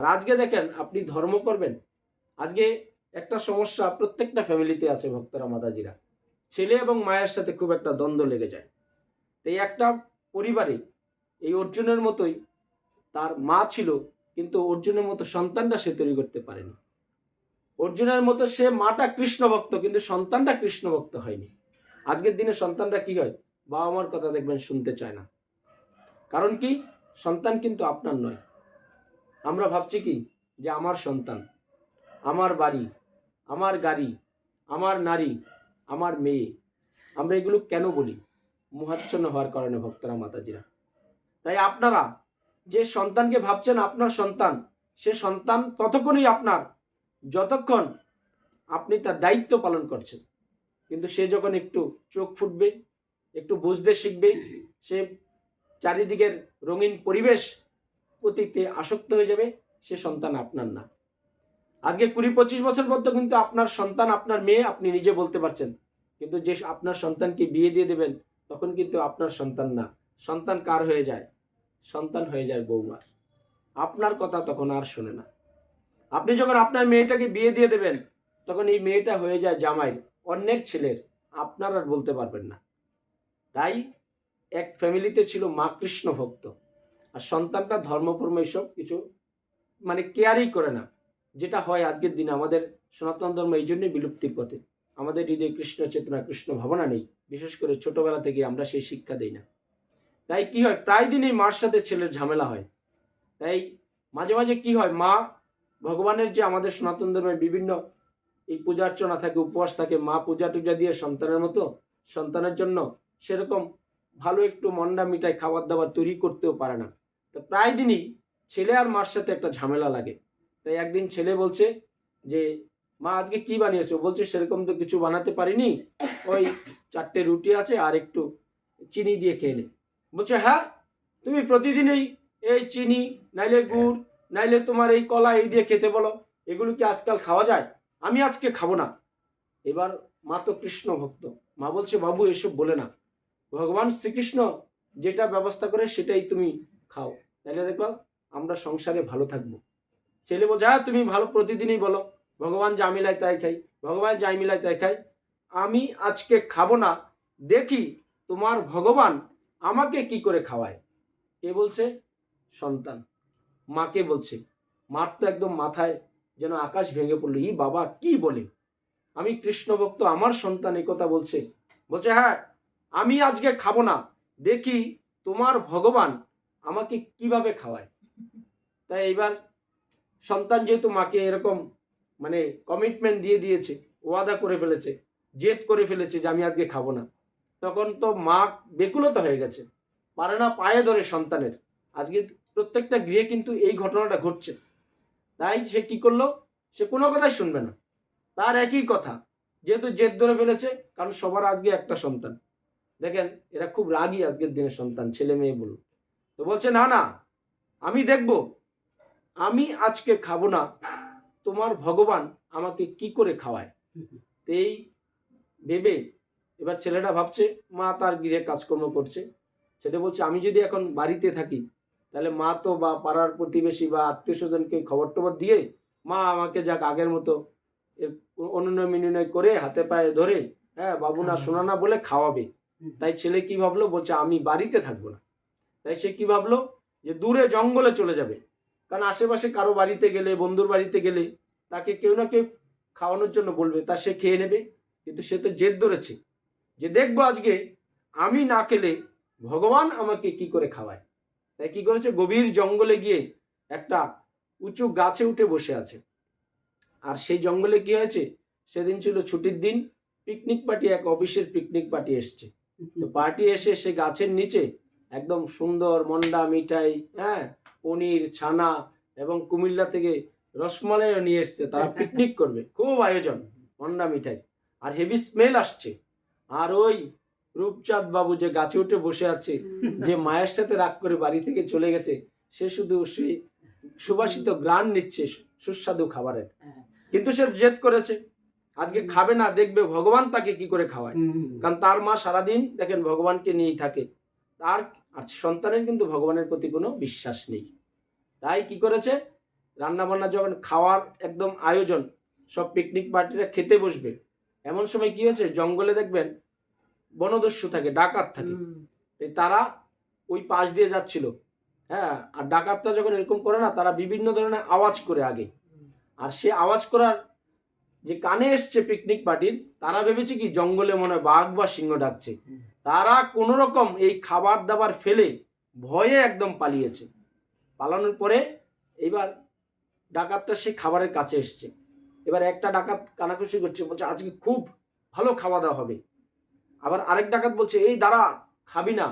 আর আজকে দেখেন, আপনি ধর্ম করবেন। আজকে একটা সমস্যা প্রত্যেকটা ফ্যামিলিতে আছে ভক্তরা, মাতাজিরা। ছেলে এবং মায়ের সাথে খুব একটা দ্বন্দ্ব লেগে যায়। তো এই একটা পরিবারে এই অর্জুনের মতোই তার মা ছিল, কিন্তু অর্জুনের মতো সন্তানটা সে তৈরি করতে পারেনি। অর্জুনের মতো সে মাটা কৃষ্ণ ভক্ত, কিন্তু সন্তানটা কৃষ্ণ ভক্ত হয়নি। আজকের দিনে সন্তানরা কি হয়? বাবা মার কথা দেখবেন শুনতে চায় না। কারণ কি? সন্তান কিন্তু আপনার নয়। আমরা ভাবছি কি? যে আমার সন্তান, আমার বাড়ি, আমার গাড়ি, আমার নারী, আমার মেয়ে, আমরা এগুলো কেন বলি? মোহাচ্ছন্ন হওয়ার কারণে ভক্তরা, মাতাজিরা। তাই আপনারা যে সন্তানকে ভাবছেন আপনার সন্তান, সে সন্তান ততক্ষণই আপনার, যতক্ষণ আপনি তার দায়িত্ব পালন করছেন। কিন্তু সে যখন একটু চোখ ফুটবে, একটু বুঝতে শিখবে, সে চারিদিকের রঙিন পরিবেশ প্রতিতে আসক্ত হয়ে যাবে, সে সন্তান আপনার না। আজকে কুড়ি পঁচিশ বছর পর তো কিন্তু আপনার সন্তান, আপনার মেয়ে আপনি নিজে বলতে পারছেন। কিন্তু যে আপনার সন্তানকে বিয়ে দিয়ে দেবেন, তখন কিন্তু আপনার সন্তান না। সন্তান কার হয়ে যায়? সন্তান হয়ে যায় বৌমার। আপনার কথা তখন আর শোনে না। আপনি যখন আপনার মেয়েটাকে বিয়ে দিয়ে দেবেন, তখন এই মেয়েটা হয়ে যায় জামাই অন্যের ছেলের। আপনার আর বলতে পারবেন না। তাই এক ফ্যামিলিতে ছিল মা কৃষ্ণ ভক্ত আর সন্তানটা ধর্মকর্ম এসব কিছু মানে কেয়ারই করে না। যেটা হয় আজকের দিনে আমাদের সনাতন ধর্ম এই জন্যই বিলুপ্তির পথে। আমাদের হৃদয়ে কৃষ্ণ চেতনা, কৃষ্ণ ভাবনা নেই। বিশেষ করে ছোটবেলা থেকে আমরা সেই শিক্ষা দেই না। তাই কি হয়? প্রায় দিনই মার সাথে ছেলের ঝামেলা হয়। তাই মাঝে মাঝে কি হয়? মা ভগবানের যে আমাদের সনাতন ধর্মের বিভিন্ন এই পূজা অর্চনা থাকে, উপবাস থাকে, মা পূজা টুজা দিয়ে সন্তানের মতো সন্তানের জন্য সেরকম ভালো একটু মন্ডা মিঠাই খাবার দাবার তৈরি করতেও পারে না। তো প্রায় দিনই ছেলে আর মার সাথে একটা ঝামেলা লাগে। তাই একদিন ছেলে বলছে যে, মা, আজকে কি বানিয়েছো? বলছে, সেরকম তো কিছু বানাতে পারিনি। ওই চারটে রুটি আছে আর একটু চিনি দিয়ে খেয়ে নে। বলছে হ্যাঁ তুমি প্রতিদিনই এই চিনি, নাইলে গুড়, নাইলে তোমার এই কলা, এই দিয়ে খেতে বলো। এগুলো কি আজকাল খাওয়া যায়? আমি আজকে খাব না। এবার মা তো কৃষ্ণ ভক্ত। মা বলছে, বাবু, এসব বলে না। ভগবান শ্রীকৃষ্ণ যেটা ব্যবস্থা করে সেটাই তুমি খাও। তাহলে দেখবা, আমরা সংসারে ভালো থাকব। ছেলে বলছে হ্যাঁ তুমি ভালো প্রতিদিনই বলো। ভগবান যা মিলায় তাই খাই। ভগবান যাই মিলায় তাই খাই। আমি আজকে খাব না। দেখি তোমার ভগবান আমাকে কি করে খাওয়ায়? কে বলছে? সন্তান। মাকে বলছে? মার তো একদম মাথায় যেন আকাশ ভেঙে পড়ল। ই বাবা, কি বলে? আমি কৃষ্ণ ভক্ত আমার সন্তান এই কথা বলছে। বলছে হ্যাঁ আমি আজকে খাব না। দেখি তোমার ভগবান আমাকে কীভাবে খাওয়ায়? তাই এইবার সন্তান যেহেতু মাকে এরকম মানে কমিটমেন্ট দিয়ে দিয়েছে, ওয়াদা করে ফেলেছে, জেদ করে ফেলেছে যে আমি আজকে খাব না, তখন তো মা বেকুলতা হয়ে গেছে। পারে না পায়ে ধরে সন্তানের। আজকে প্রত্যেকটা গৃহে কিন্তু এই ঘটনাটা ঘটছে। তাই সে কি করল? সে কোনো কথাই শুনবে না। তার একই কথা, যেহেতু জেদ ধরে ফেলেছে, কারণ সবার আজকে একটা সন্তান। দেখেন, এরা খুব রাগী আজকের দিনের সন্তান, ছেলে মেয়ে বলুন। তো বলছে না না আমি দেখব। আমি আজকে খাব না। তোমার ভগবান আমাকে কি করে খাওয়ায়? এই ভেবে এবার ছেলেটা ভাবছে মা তার গৃহে কাজকর্ম করছে। সেটা বলছে আমি যদি এখন বাড়িতে থাকি তাহলে মা তো বা পাড়ার প্রতিবেশী বা আত্মীয় স্বজনকে খবর টবর দিয়ে মা আমাকে যাক আগের মতো অনুনয় মিনয় করে হাতে পায়ে ধরে হ্যাঁ বাবু না শোনা না বলে খাওয়াবে। তাই ছেলে কি ভাবলো? বলছে আমি বাড়িতে থাকব না। তাই সে কি ভাবলো? যে দূরে জঙ্গলে চলে যাবে। কারণ আশেপাশে কারও বাড়িতে গেলে বন্ধুর বাড়িতে গেলে তাকে কেউ না কেউ খাওয়ানোর জন্য বলবে তা সে খেয়ে নেবে। কিন্তু সে তো জেদ ধরেছে যে দেখব আজকে আমি না খেলে ভগবান আমাকে কি করে খাওয়ায়। তাই কি করেছে? গভীর জঙ্গলে গিয়ে একটা উঁচু গাছে উঠে বসে আছে। আর সেই জঙ্গলে কি হয়েছে? সেদিন ছিল ছুটির দিন পিকনিক পার্টি এক অফিসের পিকনিক পার্টি এসছে। তো পার্টি এসে সে গাছের নিচে একদম সুন্দর মন্ডা মিঠাই হ্যাঁ? পনির ছানা এবং কুমিল্লা থেকে রসমালাইও নিয়ে এসছে তারা পিকনিক করবে। খুব আয়োজন মন্ডা মিঠাই। আর হেভি স্মেল আসছে। আর ওই রূপচাঁদ বাবু যে গাছে উঠে বসে আছে যে মায়ের সাথে রাগ করে বাড়ি থেকে চলে গেছে সে শুধু সেই সুবাসিত গ্রান নিচ্ছে সুস্বাদু খাবারের। কিন্তু সে জেদ করেছে। আজকে খাবে না দেখবে ভগবান তাকে কি করে খাওয়ায়। কারণ তার মা সারাদিন দেখেন ভগবানকে নিয়েই থাকে। তার আর সন্তানের কিন্তু ভগবানের প্রতি কোনো বিশ্বাস নেই। তাই কি করেছে? রান্না বান্না যখন খাওয়ার একদম আয়োজন সব পিকনিক পার্টিরা খেতে বসবে। এমন সময় কি হয়েছে? জঙ্গলে দেখবেন বনদস্যু থাকে ডাকাত থাকে। তারা ওই পাশ দিয়ে যাচ্ছিল। হ্যাঁ আর ডাকাতরা যখন এরকম করে না তারা বিভিন্ন ধরনের আওয়াজ করে আগে। আর সে আওয়াজ করার যে কানে এসছে পিকনিক পার্টির তারা ভেবেছে কি জঙ্গলে মনে হয় বাঘ বা সিংহ ডাকছে। তারা কোনো রকম এই খাবার দাবার ফেলে ভয়ে একদম পালিয়েছে। পালানোর পরে এবার ডাকাতটা সেই খাবারের কাছে এসছে। এবার একটা ডাকাত কানাকুশি করছে বলছে আজকে খুব ভালো খাওয়া দাওয়া হবে। আবার আরেক ডাকাত বলছে এই দাঁড়া খাবি না।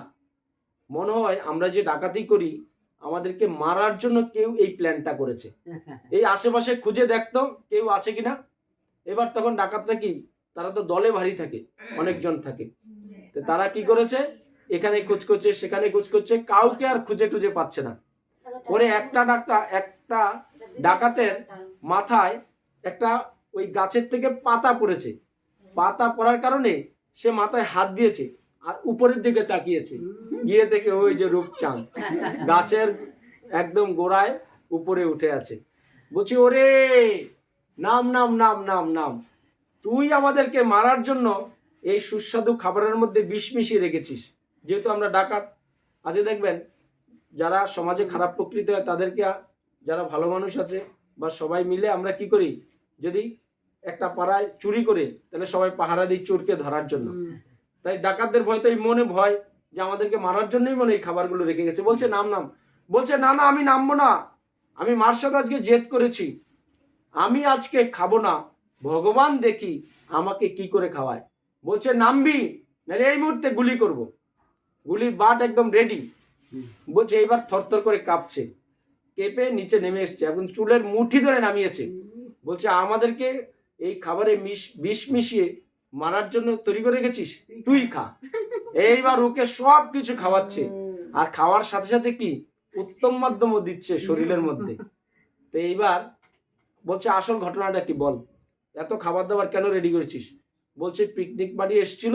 মনে হয় আমরা যে ডাকাতি করি আমাদেরকে মারার জন্য কেউ এই প্ল্যানটা করেছে। এই আশেপাশে খুঁজে দেখতো কেউ আছে কিনা। এবার তখন ডাকাতরা কি তারা তো দলে ভারী থাকে অনেকজন থাকে। তারা কি করেছে? এখানে খোঁজ করছে, সেখানে খোঁজ করছে, কাউকে আর খুঁজে টুজে পাচ্ছে না। পরে একটা ডাক্তার, একটা ডাকাতের মাথায় একটা ওই গাছের থেকে পাতা পড়েছে। পাতা পড়ার কারণে সে মাথায় হাত দিয়েছে আর উপরের দিকে তাকিয়েছে। গিয়ে থেকে ওই যে রূপচাঁদ গাছের একদম গোড়ায় উপরে উঠে আছে। বলছি, ওরে, নাম নাম নাম নাম নাম। তুই আমাদেরকে মারার জন্য এই সুস্বাদু খাবারের মধ্যে বিষ মিশিয়ে রেখেছিস। যেহেতু আমরা ডাকাত আজকে দেখবেন যারা সমাজে খারাপ প্রকৃতি হয় তাদেরকে যারা ভালো মানুষ আছে বা সবাই মিলে আমরা কি করি? যদি একটা পাড়ায় চুরি করে তাহলে সবাই পাহারা দিই চোরকে ধরার জন্য। তাই ডাকাতদের ভয় তো এই মনে ভয় যে আমাদেরকে মারার জন্যই মনে এই খাবারগুলো রেখে গেছে। বলছে নাম নাম। বলছে না না আমি নামবো না। আমি মার সাথে আজকে জেদ করেছি। আমি আজকে খাব না। ভগবান দেখি আমাকে কি করে খাওয়ায়। বলছে, নামবি, নাহলে এই মুহূর্তে গুলি করব। গুলির বাট একদম রেডি বলছে, এইবার থরথর করে কাঁপছে। কেঁপে নিচে নেমে এসছে, এখন চুলের মুঠি ধরে নামিয়েছে। বলছে, আমাদেরকে এই খাবারে মিশ, বিষ মিশিয়ে মারার জন্য তৈরি করে রেখেছিস? তুই খা। এইবার ওকে সব কিছু খাওয়াচ্ছে। আর খাওয়ার সাথে সাথে কি? উত্তম মাধ্যমও দিচ্ছে শরীরের মধ্যে। তো এইবার বলছে, আসল ঘটনাটা কি বল? এত খাবার দাবার কেন রেডি করেছিস? বলছে পিকনিক বাড়ি এসছিল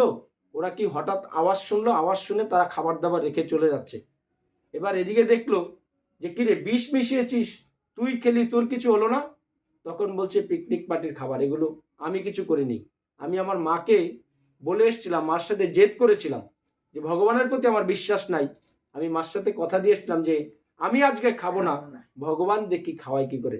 ওরা কি হঠাৎ আওয়াজ শুনলো? আওয়াজ শুনে তারা খাবার দাবার রেখে চলে যাচ্ছে। এবার এদিকে দেখল যে কিরে বিষ মিশিয়েছিস? তুই খেলি তোর কিছু হলো না? তখন বলছে পিকনিক পার্টির খাবার এগুলো আমি কিছু করিনি। আমি আমার মাকে বলে এসেছিলাম মার সাথে জেদ করেছিলাম যে ভগবানের প্রতি আমার বিশ্বাস নাই। আমি মার সাথে কথা দিয়ে এসেছিলাম যে আমি আজকে খাব না ভগবান দেখি খাওয়াই কি করে?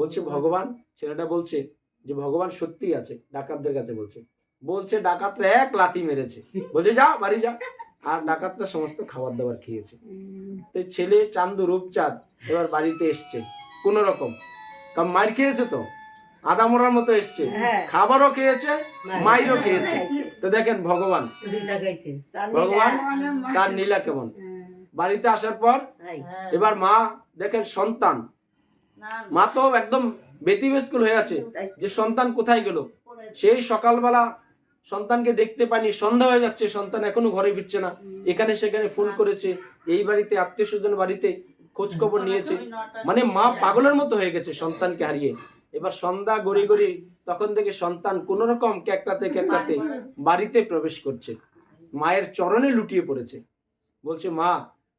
বলছে ভগবান? ছেলেটা বলছে যে ভগবান সত্যিই আছে ডাকাতদের কাছে বলছে। বলছে ডাকাতরা এক লাথি মেরেছে। বলছে যা বাড়ি যা। আর ডাকাতরা সমস্ত খাবার দাবার খেয়েছে। তো ছেলে চান্দু রূপচাঁদ এবার বাড়িতে এসছে। কোন রকম। কারণ মার খেয়েছে তো। আদা মোড়ার মতো এসছে। হ্যাঁ। খাবারও খেয়েছে মাইরও খেয়েছে। তো দেখেন ভগবান। ভগবান তার নীলা কেমন? বাড়িতে আসার পর এবার মা দেখেন সন্তান। মা তো একদম ব্যতিব্যস্কুল হয়ে আছে। যে সন্তান কোথায় গেল? সেই সকালবেলা সন্তানকে দেখতে পানি সন্ধ্যা হয়ে যাচ্ছে সন্তান এখনও ঘরে ফিরছে না। এখানে সেখানে ফোন করেছে এই বাড়িতে আত্মীয় স্বজন বাড়িতে খোঁজ খবর নিয়েছে। মানে মা পাগলের মতো হয়ে গেছে সন্তানকে হারিয়ে। এবার সন্ধ্যা গড়ি গড়ি তখন থেকে সন্তান কোন রকম ক্যাকটাতে ক্যাকটাতে বাড়িতে প্রবেশ করছে। মায়ের চরণে লুটিয়ে পড়েছে। বলছে মা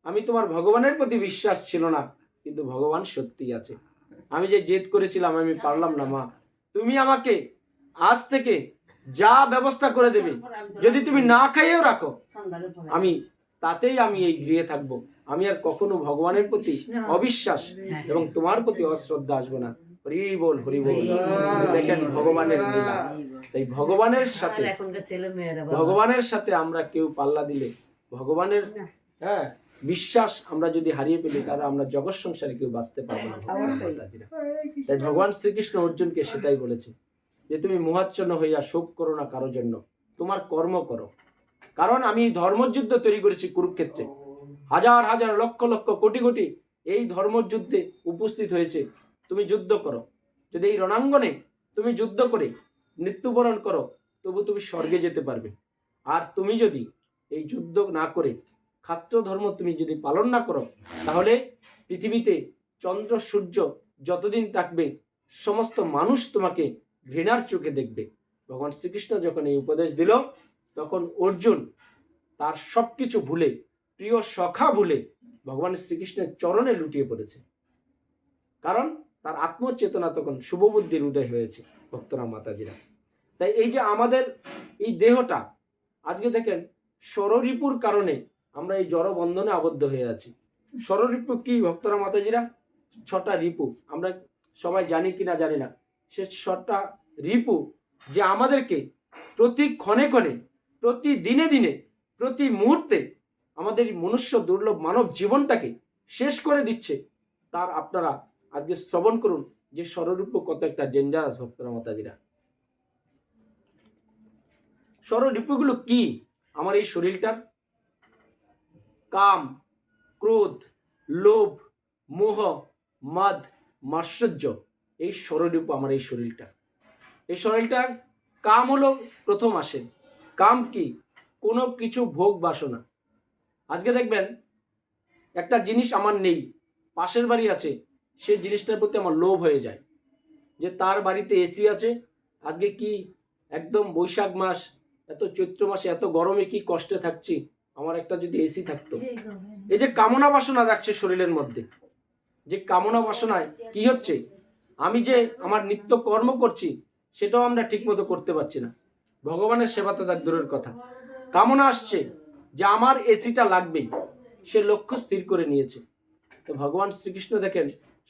আমি তোমার ভগবানের প্রতি বিশ্বাস ছিল না কিন্তু ভগবান সত্যিই আছে। আমি যে জেদ করেছিলাম আমি পারলাম না মা। তুমি আমাকে আজ থেকে যা ব্যবস্থা করে দেবে যদি তুমি না খাইয়েও রাখো আমি তাতেই আমি এই গৃহে থাকব। আমি আর কখনো ভগবানের প্রতি অবিশ্বাস এবং তোমার প্রতি অশ্রদ্ধা আসব না। হরি বল হরি বল। দেখেন ভগবানের লীলা। তাই ভগবানের সাথে ভগবানের সাথে আমরা কেউ পাল্লা দিলে ভগবানের হ্যাঁ বিশ্বাস আমরা যদি হারিয়ে ফেলি তাহলে আমরা জগৎ সংসারে কেউ বাঁচতে পারব না। তাই ভগবান শ্রীকৃষ্ণ অর্জুনকে সেটাই বলেছে যে তুমি মোহাচ্ছন্ন হইয়া শোক করো না কারোর জন্য তোমার কর্ম করো। কারণ আমি ধর্মযুদ্ধ তৈরি করেছি কুরুক্ষেত্রে। হাজার হাজার লক্ষ লক্ষ কোটি কোটি এই ধর্মযুদ্ধে উপস্থিত হয়েছে তুমি যুদ্ধ করো। যদি এই রণাঙ্গনে তুমি যুদ্ধ করে মৃত্যুবরণ করো তবু তুমি স্বর্গে যেতে পারবে। আর তুমি যদি এই যুদ্ধ না করে খাত্র ধর্ম তুমি যদি পালন না করো, তাহলে পৃথিবীতে চন্দ্র, সূর্য যতদিন থাকবে, সমস্ত মানুষ তোমাকে ঘৃণার চোখে দেখবে। ভগবান শ্রীকৃষ্ণ যখন এই উপদেশ দিল, তখন অর্জুন তার সব কিছু ভুলে, প্রিয় সখা ভুলে ভগবান শ্রীকৃষ্ণের চরণে লুটিয়ে পড়েছে। কারণ তার আত্মচেতনা তখন শুভবুদ্ধির উদয় হয়েছে ভক্তরা, মাতাজিরা। তাই এই যে আমাদের এই দেহটা, আজকে দেখেন ষড়রিপুর কারণে আমরা এই জড় বন্ধনে আবদ্ধ হয়ে আছি। ষড়রিপু কি, ভক্তরা মাতাজিরা? ছটা রিপু। আমরা সবাই জানি কি না জানি না। সে ছটা রিপু যে আমাদেরকে প্রতি ক্ষণে ক্ষণে, প্রতি দিনে দিনে, প্রতি মুহূর্তে আমাদের মনুষ্য, দুর্লভ মানব জীবনটাকে শেষ করে দিচ্ছে। তার আপনারা আজকে শ্রবণ করুন যে স্বরূপ কত একটা ডেঞ্জারাস ভক্তরা মাতাজিরা। স্বরূপগুলো কি? আমার এই শরীরটার কাম, ক্রোধ, লোভ, মোহ, মদ মাশ্চর্য এই স্বরূপ আমার এই শরীরটা। এই শরীরটার কাম হলো প্রথম আসে। কাম কি? কোনো কিছু ভোগ বাসনা। আজকে দেখবেন একটা জিনিস আমার নেই, পাশের বাড়ি আছে সেই জিনিসটার প্রতি আমার লোভ হয়ে যায়। যে তার বাড়িতে এসি আছে, আজকে কি একদম বৈশাখ মাস, এত চৈত্র মাসে এত গরমে কি কষ্টে থাকছি? আমার একটা যদি এসি থাকতো। এই যে কামনা বাসনা যাচ্ছে শরীরের মধ্যে যে কামনা বাসনায় কি হচ্ছে? আমি যে আমার নিত্য কর্ম করছি সেটাও আমরা ঠিকমতো করতে পারছি না। ভগবানের সেবা তো তার দূরের কথা। কামনা আসছে যে আমার এসিটা লাগবেই সে লক্ষ্য স্থির করে নিয়েছে। তো ভগবান শ্রীকৃষ্ণ দেখেন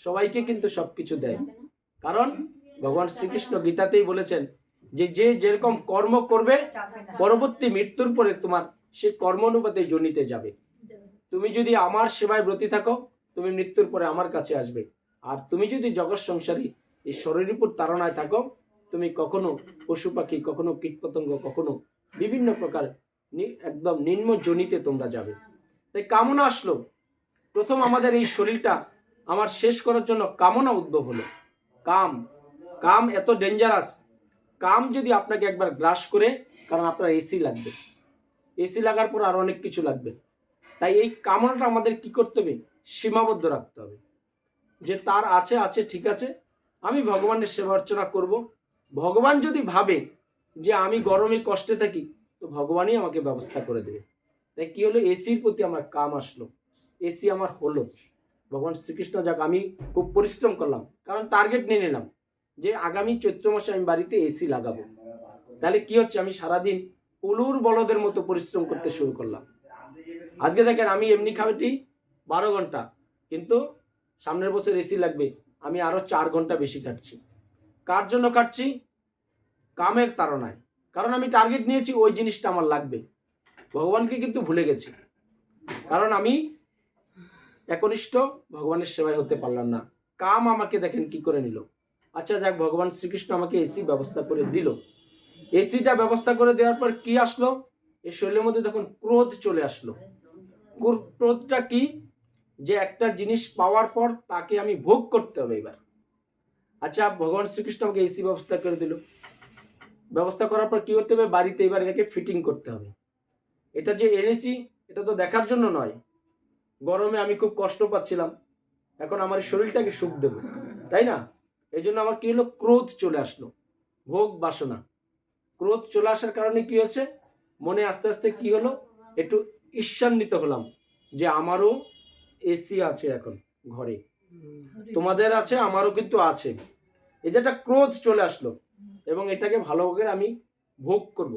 সবাইকে কিন্তু সব কিছু দেয়। কারণ ভগবান শ্রীকৃষ্ণ গীতাতেই বলেছেন যে যে যেরকম কর্ম করবে পরবর্তী মৃত্যুর পরে তোমার সে কর্ম অনুপাতে জনিতে যাবে। তুমি যদি আমার সেবায় ব্রতী থাকো, তুমি মৃত্যুর পরে আমার কাছে আসবে। আর তুমি যদি জগৎ সংসারী, এই শরীর উপর তাড়নায় থাকো, তুমি কখনো পশু পাখি, কখনো কীটপতঙ্গ, কখনো বিভিন্ন প্রকার একদম নিম্ন জনিতে তোমরা যাবে। তাই কামনা আসলো। প্রথম আমাদের এই শরীরটা আমার শেষ করার জন্য কামনা উদ্ভব হলো। কাম কাম এত ডেঞ্জারাস কাম যদি আপনাকে একবার গ্রাস করে, কারণ আপনার এসি লাগবে। এসি লাগার পর আরও অনেক কিছু লাগবে। তাই এই কামনাটা আমাদের কি করতে হবে? সীমাবদ্ধ রাখতে হবে। যে তার আছে আছে, ঠিক আছে। আমি ভগবানের সেবা অর্চনা করব। ভগবান যদি ভাবে যে আমি গরমে কষ্টে থাকি, তো ভগবানই আমাকে ব্যবস্থা করে দেবে। তাই কি হলো? এসির প্রতি আমার কাম আসলো। এসি আমার হলো। ভগবান শ্রীকৃষ্ণ যাক, আমি খুব পরিশ্রম করলাম। কারণ টার্গেট নিয়ে নিলাম। যে আগামী চৈত্র মাসে আমি বাড়িতে এসি লাগাবো। তাহলে কি হচ্ছে? আমি সারাদিন কলুর বলদের মতো পরিশ্রম করতে শুরু করলাম। আজকে দেখেন আমি এমনি খাবেটি বারো ঘণ্টা, কিন্তু সামনের বছর এসি লাগবে, আমি আরও চার ঘণ্টা বেশি কাটছি। কার জন্য কাটছি? কামের তাড়নায়। কারণ আমি টার্গেট নিয়েছি, ওই জিনিসটা আমার লাগবে। ভগবানকে কিন্তু ভুলে গেছি। কারণ আমি একনিষ্ঠ, ভগবানের সেবায় হতে পারলাম না। কাম আমাকে দেখেন কি করে নিল? আচ্ছা যাক, ভগবান শ্রীকৃষ্ণ আমাকে এসি ব্যবস্থা করে দিল। এসিটা ব্যবস্থা করে দেওয়ার পর কি আসলো? এই শরীরের মধ্যে তখন ক্রোধ চলে আসলো। ক্রো- ক্রোধটা কি? যে একটা জিনিস পাওয়ার পর তাকে আমি ভোগ করতে হবে এবার। আচ্ছা ভগবান শ্রীকৃষ্ণ আমাকে এসি ব্যবস্থা করে দিল। ব্যবস্থা করার পর কি করতে হবে? বাড়িতে এবার এটাকে ফিটিং করতে হবে। এটা যে এনেছি, এটা তো দেখার জন্য নয়। গরমে আমি খুব কষ্ট পাচ্ছিলাম। এখন আমার শরীরটাকে সুখ দেব। তাই না? এই জন্য আমার কি হলো? ক্রোধ চলে আসলো। ভোগ বাসনা। ক্রোধ চলে আসার কারণে কি হচ্ছে? মনে আস্তে আস্তে কি হলো? একটু ঈর্ষান্বিত হলাম যে আমারও এসি আছে এখন ঘরে। তোমাদের আছে আমারও কিন্তু আছে। এই যে একটা ক্রোধ চলে আসলো এবং এটাকে ভালো করে আমি ভোগ করব।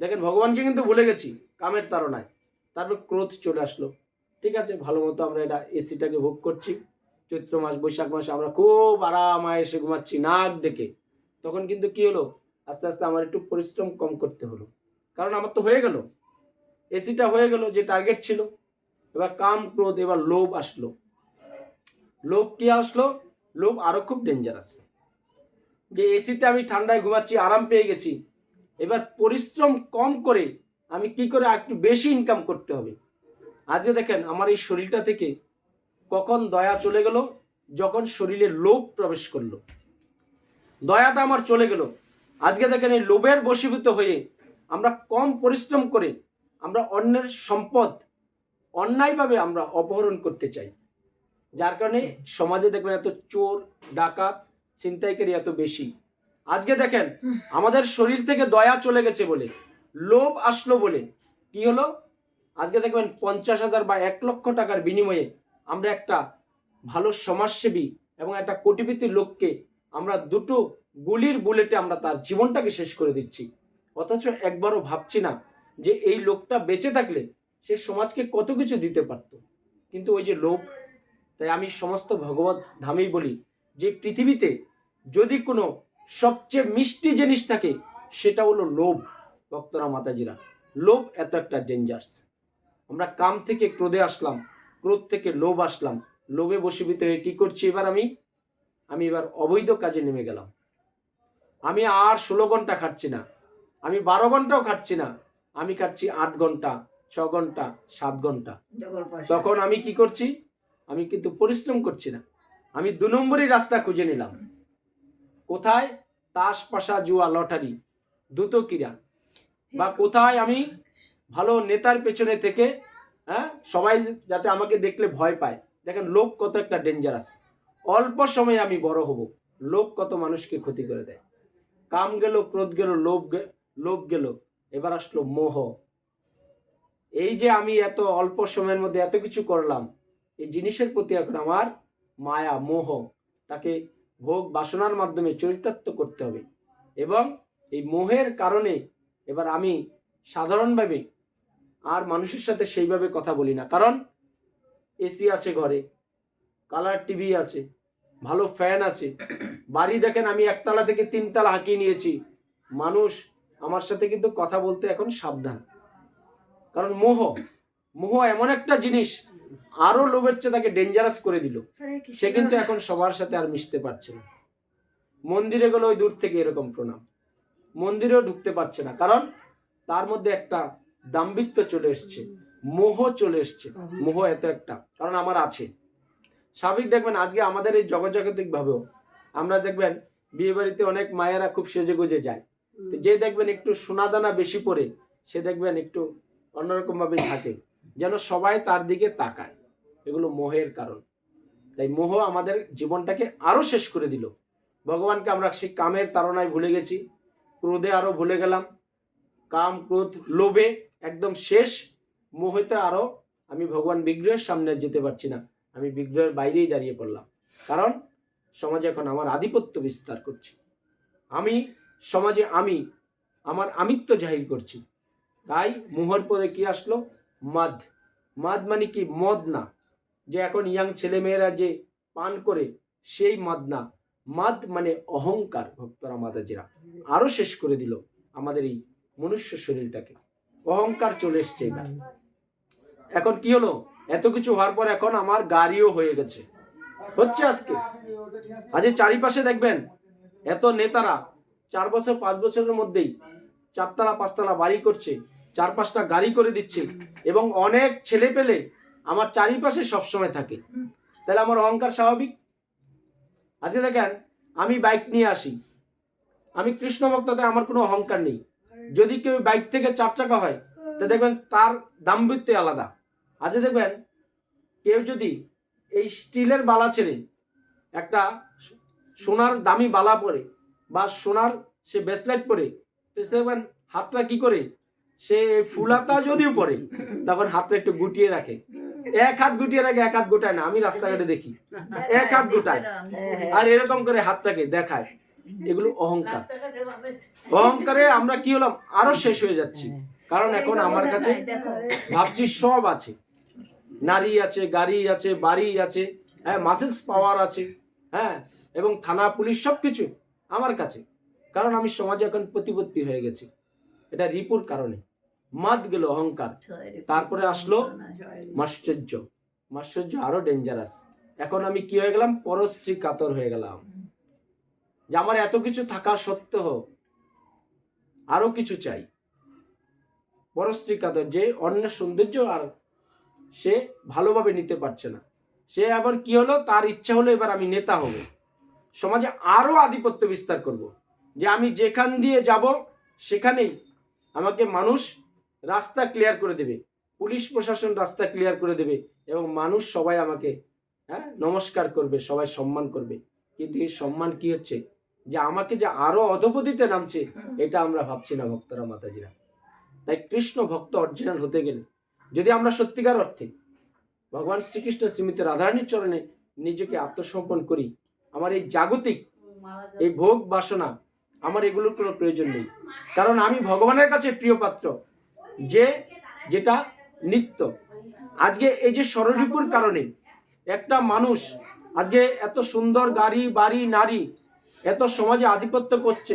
দেখেন ভগবানকে কিন্তু ভুলে গেছি কামের তাড়নায়। তারপর ক্রোধ চলে আসলো। ঠিক আছে ভালো মতো আমরা এটা এসিটাকে ভোগ করছি। চৈত্র মাস বৈশাখ মাসে আমরা খুব আরাম এসে ঘুমাচ্ছি নাক ডেকে। তখন কিন্তু কি হলো? আস্তে আস্তে আমার একটু পরিশ্রম কম করতে হলো। কারণ আমার তো হয়ে গেল। এসিটা হয়ে গেল, যে টার্গেট ছিল। এবার কাম, ক্রোধ, এবার লোভ আসলো। লোভ কি আসলো? লোভ আরও খুব ডেঞ্জারাস যে এসিতে আমি ঠান্ডায় ঘুমাচ্ছি, আরাম পেয়ে গেছি। এবার পরিশ্রম কম করে আমি কি করে একটু বেশি ইনকাম করতে হবে? আজকে দেখেন, আমার এই শরীরটা থেকে কখন দয়া চলে গেল? যখন শরীরে লোভ প্রবেশ করল। দয়াটা আমার চলে গেল। আজকে দেখেন এই লোভের বশীভূত হয়ে আমরা কম পরিশ্রম করে আমরা অন্যের সম্পদ অন্যায়ভাবে আমরা অপহরণ করতে চাই। যার কারণে সমাজে দেখবেন এত চোর ডাকাত ছিনতাইকারী এত বেশি। আজকে দেখেন আমাদের শরীর থেকে দয়া চলে গেছে বলে লোভ আসলো বলে কি হলো? আজকে দেখবেন পঞ্চাশ হাজার বা এক লক্ষ টাকার বিনিময়ে আমরা একটা ভালো সমাজসেবী এবং একটা কোটিপতি লোককে আমরা দুটো গুলির বুলেটে আমরা তার জীবনটাকে শেষ করে দিচ্ছি। অথচ একবারও ভাবছি না যে এই লোকটা বেঁচে থাকলে সে সমাজকে কত কিছু দিতে পারত। কিন্তু ওই যে লোভ, তাই আমি সমস্ত ভগবত ধামেই বলি যে পৃথিবীতে যদি কোনো সবচেয়ে মিষ্টি জিনিস থাকে, সেটা হলো লোভ, ভক্তরা মাতাজিরা। লোভ এত একটা ডেঞ্জার্স আমরা কাম থেকে ক্রোধে আসলাম, ক্রোধ থেকে লোভ আসলাম। লোভে বসীভূত হয়ে কি করছি এবার আমি? আমি এবার অবৈধ কাজে নেমে গেলাম। আমি আর ষোলো ঘণ্টা খাচ্ছি না। আমি বারো ঘন্টাও খাচ্ছি না। আমি খাচ্ছি আট ঘণ্টা ছ ঘণ্টা সাত ঘণ্টা। তখন আমি কি করছি? আমি কিন্তু পরিশ্রম করছি না। আমি দু নম্বরই রাস্তা খুঁজে নিলাম। কোথায়? তাস পাশা জুয়া লটারি দ্রুত ক্রীড়া। বা কোথায় আমি ভালো নেতার পেছনে থেকে হ্যাঁ সবাই যাতে আমাকে দেখলে ভয় পায়। দেখেন লোক কত একটা ডেঞ্জারাস অল্প সময়ে আমি বড় হব। লোক কত মানুষকে ক্ষতি করে দেয়। কাম গেল, ক্রোধ গেল, লোভ লোভ গেল। এবার আসলো মোহ। এই যে আমি এত অল্প সময়ের মধ্যে এত কিছু করলাম, এই জিনিসের প্রতি এখন আমার মায়া, মোহ, তাকে ভোগ বাসনার মাধ্যমে চরিতার্থ করতে হবে। এবং এই মোহের কারণে এবার আমি সাধারণভাবে আর মানুষের সাথে সেইভাবে কথা বলি না। কারণ এসি আছে ঘরে, কালার টিভি আছে ভালো ফ্যান আছে। বাড়ি দেখেন আমি একতলা থেকে তিনতলা হাঁকিয়ে নিয়েছি। মানুষ আমার সাথে কিন্তু কথা বলতে এখন সাবধান। কারণ মোহ মোহ এমন একটা জিনিস আরও লোভের চেয়ে তাকে ডেঞ্জারাস করে দিল। সে কিন্তু এখন সবার সাথে আর মিশতে পারছে না। মন্দিরে গেলে ওই দূর থেকে এরকম প্রণাম। মন্দিরেও ঢুকতে পারছে না। কারণ তার মধ্যে একটা দাম্ভিত্ব চলে এসছে। মোহ চলে এসছে। মোহ এত একটা। কারণ আমার আছে। স্বাভাবিক দেখবেন আজকে আমাদের এই জগজাগতিক ভাবেও আমরা দেখবেন বিয়ে বাড়িতে অনেক মায়েরা খুব সেজে গুজে যায়। তো যে দেখবেন একটু সোনাদানা বেশি পরে সে দেখবেন একটু অন্যরকম ভাবে থাকে যেন সবাই তার দিকে তাকায়। এগুলো মোহের কারণ। তাই মোহ আমাদের জীবনটাকে আরও শেষ করে দিল। ভগবানকে আমরা সেই কামের তাড়নায় ভুলে গেছি ক্রোধে আরও ভুলে গেলাম। কাম ক্রোধ লোভে একদম শেষ। মোহিতে আরও আমি ভগবান বিগ্রহের সামনে যেতে পারছি না। আমি বিগ্রহের বাইরেই দাঁড়িয়ে পড়লাম। কারণ সমাজে এখন আমার আধিপত্য বিস্তার করছে। আমি সমাজে আমি, আমার আমিত্ব জাহির করছি। তাই মোহর পরে কি আসলো? মাদ। মাদ মানে কি? মদ না। যে এখন ইয়াং ছেলেমেয়েরা যে পান করে, সেই মাদ না। মাদ মানে অহংকার, ভক্তরা মাতাজিরা আরও শেষ করে দিল আমাদের এই মনুষ্য শরীরটাকে। অহংকার চলে এসছে এবার। এখন কি হলো? এত কিছু হওয়ার পর এখন আমার গাড়িও হয়ে গেছে। হচ্ছে আজকে। আজ চারিপাশে দেখবেন, এত নেতারা চার বছর, পাঁচ বছরের মধ্যেই চারতলা, পাঁচতলা বাড়ি করছে চার পাঁচটা গাড়ি করে দিচ্ছে এবং অনেক ছেলে পেলে আমার চারিপাশে সবসময় থাকে। তাহলে আমার অহংকার স্বাভাবিক? আজকে দেখেন, আমি বাইক নিয়ে আসি। আমি কৃষ্ণ ভক্ততে আমার কোনো অহংকার নেই। যদি কেউ বাইক থেকে চার চাকা হয়, তা দেখবেন তার দাম্ভিত্য আলাদা। আজকে দেখবেন কেউ যদি এই স্টিলের বালা ছেড়ে একটা সোনার দামি বালা পরে বা সোনার সে ব্রেসলেট পরে দেখবেন হাতটা কি করে? সে ফুলাতা যদিও পরে তখন হাতটা একটু গুটিয়ে রাখে। এক হাত গুটিয়ে রাখে, এক হাত গোটায় না, আমি রাস্তাঘাটে দেখি। এক হাত গোটায়। আর এরকম করে হাতটাকে দেখায়। এগুলো অহংকার। অহংকারে আমরা কি হলাম? আরও শেষ হয়ে যাচ্ছি। কারণ এখন আমার কাছে ভাবছি সব আছে। নারী আছে, গাড়ি আছে, বাড়ি আছে হ্যাঁ মাসেলস পাওয়ার আছে হ্যাঁ এবং থানা, পুলিশ সব কিছু আমার কাছে। কারণ আমি সমাজে এখন প্রতিপত্তি হয়ে গেছি। এটা রিপুর কারণে। মাত গেল অহংকার। তারপরে আসলো মাশ্চর্য। মাশ্চর্য আরও ডেঞ্জারাস এখন আমি কি হয়ে গেলাম? পরশ্রী কাতর হয়ে গেলাম। যে আমার এত কিছু থাকা সত্ত্বেও আরও কিছু চাই। পরশ্রী কাতর যে অন্যের সৌন্দর্য আর সে ভালোভাবে নিতে পারছে না। সে আবার কি হলো? তার ইচ্ছা হলো এবার আমি নেতা হব। সমাজে আরও আধিপত্য বিস্তার করব। যে আমি যেখান দিয়ে যাব, সেখানেই আমাকে মানুষ রাস্তা ক্লিয়ার করে দেবে। পুলিশ প্রশাসন রাস্তা ক্লিয়ার করে দেবে এবং মানুষ সবাই আমাকে হ্যাঁ নমস্কার করবে, সবাই সম্মান করবে। কিন্তু এই সম্মান কি হচ্ছে? যে আমাকে যে আরও অধপতিতে নামছে, এটা আমরা ভাবছি না, ভক্তরা, মাতাজিরা। তাই কৃষ্ণ ভক্ত অরিজিনাল হতে গেলে যদি আমরা সত্যিকার অর্থে ভগবান শ্রীকৃষ্ণ শ্রীমতী রাধারানীর চরণে নিজেকে আত্মসমর্পণ করি, আমার এই জাগতিক, এই ভোগ বাসনা, আমার এগুলোর কোনো প্রয়োজন নেই। কারণ আমি ভগবানের কাছে প্রিয় পাত্র, যে যেটা নিত্য। আজকে এই যে স্বরূপুর কারণে একটা মানুষ আজকে এত সুন্দর গাড়ি, বাড়ি, নারী, এত সমাজে আধিপত্য করছে,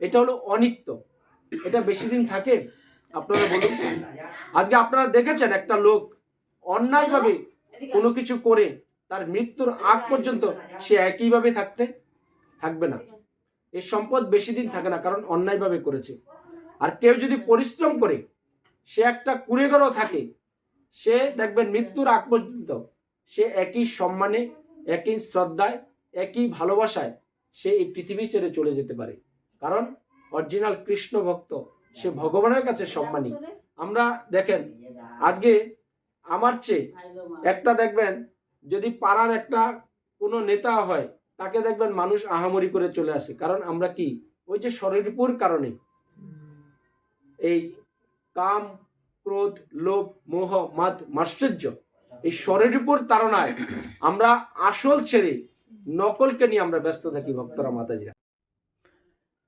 এটা হলো অনিত্য। এটা বেশি দিন থাকে? আপনারা বলুন। আজকে আপনারা দেখেছেন একটা লোক অন্যায়ভাবে কোনো কিছু করে, তার মৃত্যুর আগ পর্যন্ত সে একইভাবে থাকতে, থাকবে না। এই সম্পদ বেশি দিন থাকে না, কারণ অন্যায়ভাবে করেছে। আর কেউ যদি পরিশ্রম করে, সে একটা কুড়েঘরও থাকে, সে দেখবেন মৃত্যুর আগ পর্যন্ত সে একই সম্মানে, একই শ্রদ্ধায়, একই ভালোবাসায় সে এই পৃথিবী ছেড়ে চলে যেতে পারে। কারণ অরিজিনাল কৃষ্ণ ভক্ত সে ভগবানের কাছে সম্মানী। আমরা দেখেন, আজকে আমার চেয়ে একটা দেখবেন, যদি পাড়ার একটা কোনো নেতা হয়, তাকে দেখবেন মানুষ আহামরি করে চলে আসে। কারণ আমরা কি? ওই যে স্বরূপুর কারণে। এই কাম, ক্রোধ, লোভ, মোহ, মাদ, মাশ্চর্য, এই স্বরূপুর তাড়নায় আমরা আসল ছেড়ে নকলকে নিয়ে আমরা ব্যস্ত থাকি, ভক্তরা, মাতাজিরা।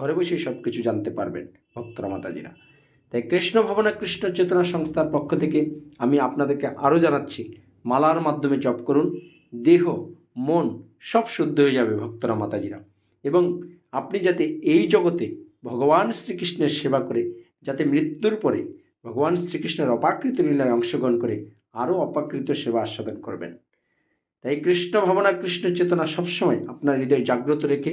ঘরে বসেই সব কিছু জানতে পারবেন ভক্তরা মাতাজিরা। তাই কৃষ্ণ ভাবনা, কৃষ্ণ চেতনা সংস্থার পক্ষ থেকে আমি আপনাদেরকে আরও জানাচ্ছি, মালার মাধ্যমে জপ করুন, দেহ, মন সব শুদ্ধ হয়ে যাবে ভক্তরা মাতাজিরা। এবং আপনি যাতে এই জগতে ভগবান শ্রীকৃষ্ণের সেবা করে, যাতে মৃত্যুর পরে ভগবান শ্রীকৃষ্ণের অপাকৃত লীলায় অংশগ্রহণ করে আরও অপাকৃত সেবা আস্বাদন করবেন। তাই কৃষ্ণ ভাবনা, কৃষ্ণ চেতনা সবসময় আপনার হৃদয় জাগ্রত রেখে